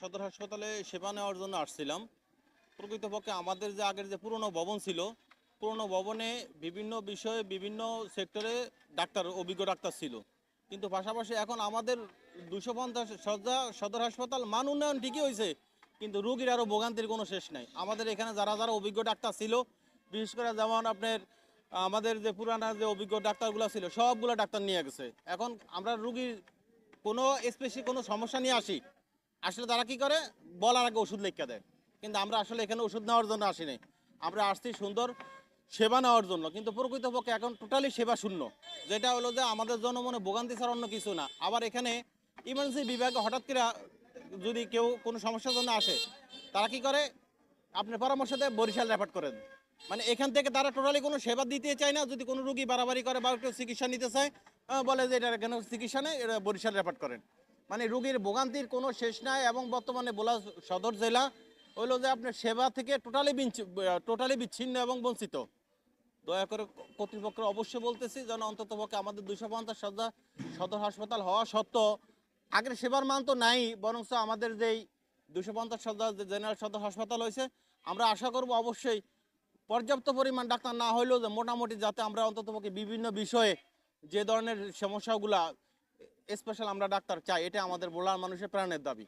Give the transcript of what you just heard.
সদর হাসপাতালে সেবা নেওয়ার জন্য আসছিলাম। প্রকৃতপক্ষে আমাদের যে আগের যে পুরনো ভবন ছিল, পুরনো ভবনে বিভিন্ন বিষয়ে বিভিন্ন সেক্টরে ডাক্তার, অভিজ্ঞ ডাক্তার ছিল। কিন্তু পাশাপাশি এখন আমাদের দুশো পঞ্চাশ সজ্জা সদর হাসপাতাল মান উন্নয়ন ঠিকই হয়েছে, কিন্তু রুগীর আরও ভোগান্তির কোনো শেষ নাই। আমাদের এখানে যারা যারা অভিজ্ঞ ডাক্তার ছিল, বিশেষ করে যেমন আপনার, আমাদের যে পুরানা যে অভিজ্ঞ ডাক্তারগুলো ছিল, সবগুলো ডাক্তার নিয়ে গেছে। এখন আমরা রুগীর কোনো স্পেশাল কোনো সমস্যা নিয়ে আসি আসলে তারা কি করে? বলার আগে ওষুধ লেখা দেয়। কিন্তু আমরা আসলে এখানে ওষুধ নেওয়ার জন্য আসিনি। আমরা আসছি সুন্দর সেবা নেওয়ার জন্য। কিন্তু প্রকৃতপক্ষে এখন টোটালি সেবা শূন্য। যেটা হলো যে আমাদের জনমনে ভোগান্তি ছাড়া অন্য কিছু না। আবার এখানে ইমার্জেন্সি বিভাগে হঠাৎ করে যদি কেউ কোনো সমস্যার জন্য আসে, তারা কি করে? আপনি পরামর্শ দেয় বরিশাল রেফার করেন। মানে এখান থেকে তারা টোটালি কোনো সেবা দিতে চায় না। যদি কোনো রুগী বাড়াবাড়ি করে বা একটু চিকিৎসা নিতে চায় বলে যে এটা এখানে চিকিৎসা নেই এটা বরিশাল রেফার করেন। মানে রুগীর ভোগান্তির কোনো শেষ নাই এবং বর্তমানে বোলা সদর জেলা হইল যে আপনার সেবা থেকে টোটালি টোটালি বিচ্ছিন্ন এবং বঞ্চিত। দয়া করে কর্তৃপক্ষ অবশ্যই বলতেছি, যেন অন্তত পক্ষে আমাদের দুইশো পঞ্চাশ সদর সদর হাসপাতাল হওয়া সত্ত্বেও আগের সেবার মান তো নাই বরং আমাদের যেই দুশো পঞ্চাশ সদর জেনারেল সদর হাসপাতাল হয়েছে, আমরা আশা করব অবশ্যই পর্যাপ্ত পরিমাণ ডাক্তার না হইলেও যে মোটামুটি যাতে আমরা অন্তত পক্ষে বিভিন্ন বিষয়ে যে ধরনের সমস্যাগুলা স্পেশাল আমরা ডাক্তার চাই এটা আমাদের বোলার মানুষের প্রাণের দাবি।